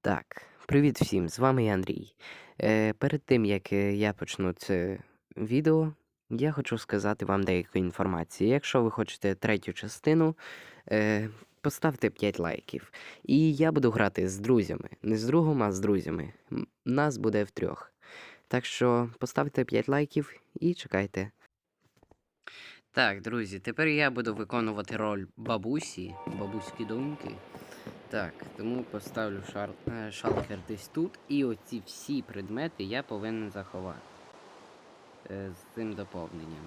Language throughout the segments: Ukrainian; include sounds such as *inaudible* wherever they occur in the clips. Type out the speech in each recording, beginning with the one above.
Так, привіт всім, з вами я Андрій. Е, перед тим як е, я почну це відео, я хочу сказати вам деяку інформацію. Якщо ви хочете третю частину, е, поставте 5 лайків. І я буду грати з друзями. Не з другом, а з друзями. Нас буде втрьох. Так що поставте 5 лайків і чекайте. Так, друзі, тепер я буду виконувати роль бабусі, бабуські доньки. Так, тому поставлю шар... е, шалкер десь тут, і оці всі предмети я повинен заховати е, з цим доповненням.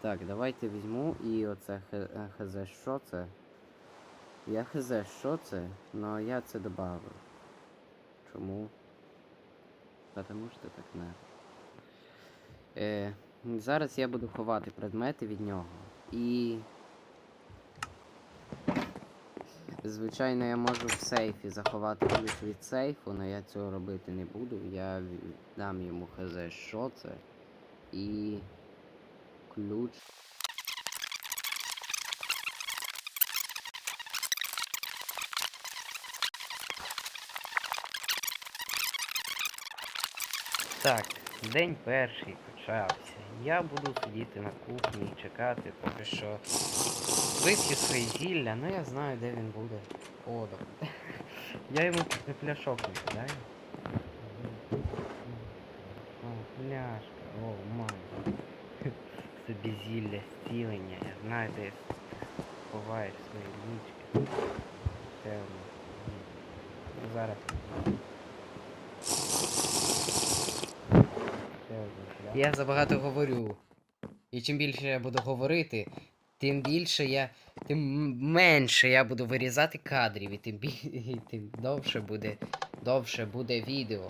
Так, давайте візьму і оце е, хз, що це? Я хз, що це? Ну я це добавив. Чому? Потому що так не. Е, зараз я буду ховати предмети від нього. І Звичайно, я можу в сейфі заховати ключ від сейфу, але я цього робити не буду. Я дам йому хз, що це. І ключ. Так, день перший почався. Я буду сидіти на кухні і чекати, поки що вип'ю свої зілля, ну я знаю, де він буде. О, добре. *laughs* Я йому пляшок не кидаю. О, пляшка, о, май. *laughs* Собі зілля зцілення. Я знаю, де ховаєш свої лічки. Певно. Ну, зараз. Я забагато говорю. І чим більше я буду говорити, тим більше я. Тим менше я буду вирізати кадрів, і тим, бі... *laughs* і тим довше буде. Довше буде відео.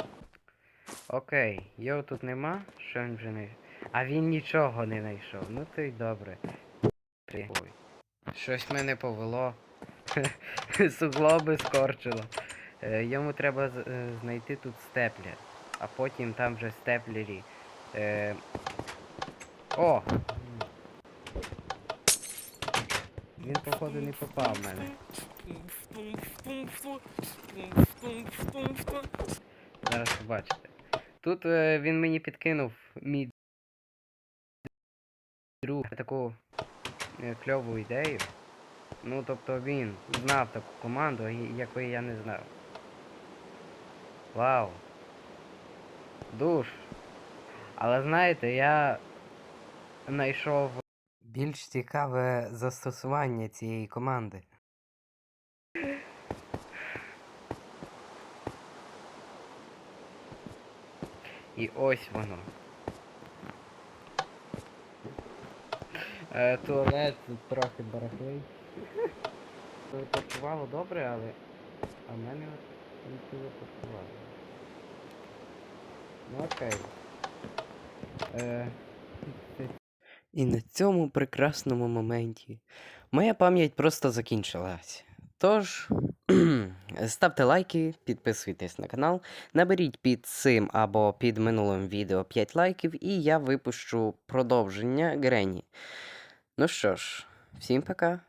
Окей, його тут нема, що він вже не. А він нічого не знайшов. Ну то й добре. Ой. Щось мене повело. *laughs* Суглоби скорчило. Е, йому треба з- е, знайти тут степлер. А потім там вже степлері. Е... О! Він, походу, не попав в мене. Зараз побачите. Тут е, він мені підкинув мій друг таку е, кльову ідею. Ну, тобто він знав таку команду, якої я не знав. Вау. Душ. Але знаєте, я знайшов більш цікаве застосування цієї команди. І ось воно. Е, туалет трохи барахлий. Працювало добре, але. А в мене нічого працювало. Ну окей. Е, і на цьому прекрасному моменті моя пам'ять просто закінчилась. Тож, ставте лайки, підписуйтесь на канал, наберіть під цим або під минулим відео 5 лайків, і я випущу продовження Грені. Ну що ж, всім пока.